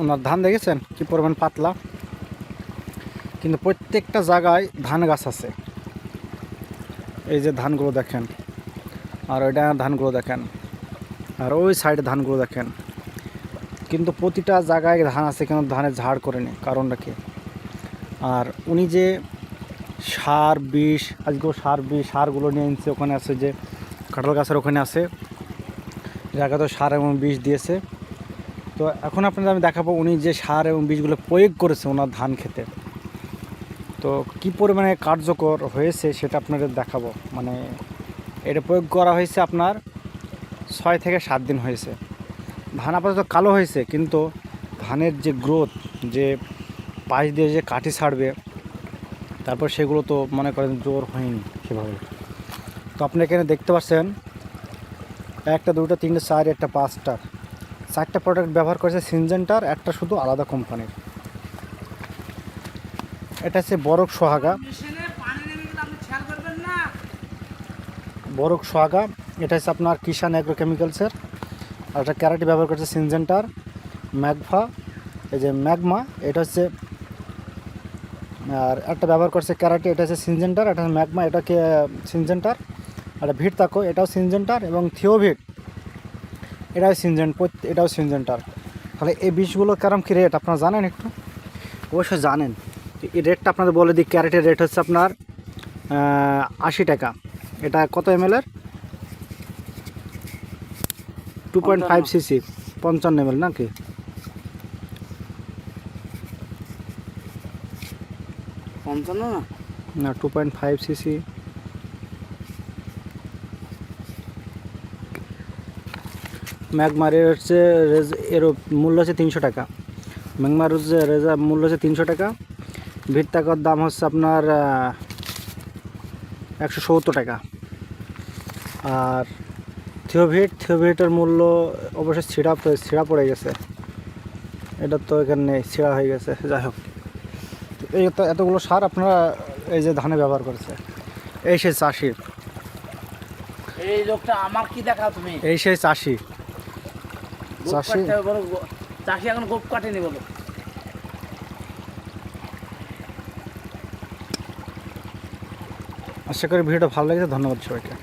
ওনার ধান দেখেছেন? কি পরিমাণ পাতলা? কিন্তু প্রত্যেকটা জায়গায় ধান গাছ আছে। এই যে ধানগুলো দেখেন। আর ওইটা ধানগুলো দেখেন। আর ওই সাইডে ধানগুলো দেখেন। কিন্তু প্রতিটা জায়গায় ধান আছে, কিন্তু ধানের ঝাড় করেনি। কারণটা কি? আর উনি যে সার, বিষ আজকেও সার, বিষ, সারগুলো নিয়ে এনেছে, ওখানে আছে যে কাঁঠাল গাছের ওখানে আছে। জায়গা তো সার এবং বিষ দিয়েছে। তো এখন আপনাদের আমি দেখাবো উনি যে সার এবং বীজগুলো প্রয়োগ করেছে ওনার ধান খেতে তো কী পরিমাণে কার্যকর হয়েছে সেটা আপনাদের দেখাবো। মানে এটা প্রয়োগ করা হয়েছে আপনার ছয় থেকে সাত দিন হয়েছে। ধান আপাতত কালো হয়েছে, কিন্তু ধানের যে গ্রোথ, যে পাশ দিয়ে যে কাঠি ছাড়বে, তারপর সেগুলো তো মনে করেন জোর হয়নি সেভাবে। তো আপনি এখানে দেখতে পাচ্ছেন, একটা দুটো তিনটে চার একটা পাঁচটা চারটা প্রোডাক্ট ব্যবহার করেছে সিনজেন্টার একটা শুধু আলাদা কোম্পানির এটা হচ্ছে বরক সোহাগা। বরক সোহাগা, এটা হচ্ছে আপনার কিষান অ্যাগ্রো কেমিক্যালসের আর একটা ক্যারাটি ব্যবহার করছে সিনজেন্টার ম্যাগভা, এই যে ম্যাগমা, এটা হচ্ছে, আর একটা ব্যবহার করছে ক্যারাটি, এটা হচ্ছে সিনজেন্টার এটা ম্যাগমা, এটাকে সিনজেন্টার আর ভিট তাকো, এটাও সিনজেন্টার এবং থিওভিট এটাও সিনজেন্ট এটাও সিনজেন্টার তাহলে এই বিষগুলো কেরম কী রেট আপনারা জানেন একটু? অবশ্যই জানেন। এই রেটটা আপনাদের বলে দিই ক্যারেটের রেট হচ্ছে আপনার আশি টাকা। এটা কত এম এর? টু পয়েন্ট ফাইভ সিসি পঞ্চান্ন এম এল নাকি? পঞ্চান্ন? না না টু পয়েন্ট ফাইভ সিসি ম্যাগমারের হচ্ছে রেজ- এর মূল্য হচ্ছে তিনশো টাকা। ম্যাগমার হচ্ছে রেজা মূল্য হচ্ছে তিনশো টাকা। ভিট টাকার দাম হচ্ছে আপনার একশো সত্তর টাকা। আর থিওভিট থিওভিটের মূল্য অবশ্যই ছিঁড়া পড়ে- ছিঁড়া পড়ে গেছে। এটা তো এখানে নেই ছিঁড়া হয়ে গেছে যাই হোক। এই তো এতগুলো সার আপনারা এই যে ধানে ব্যবহার করেছে। এই সেই চাষি। এই লোকটা আমার কি দেখাও তুমি? এই সেই চাষি। চাষি এখন গোপ কাটেনি বলো। আশা করি ভিডিওটা ভালো লেগেছে ধন্যবাদ সবাইকে।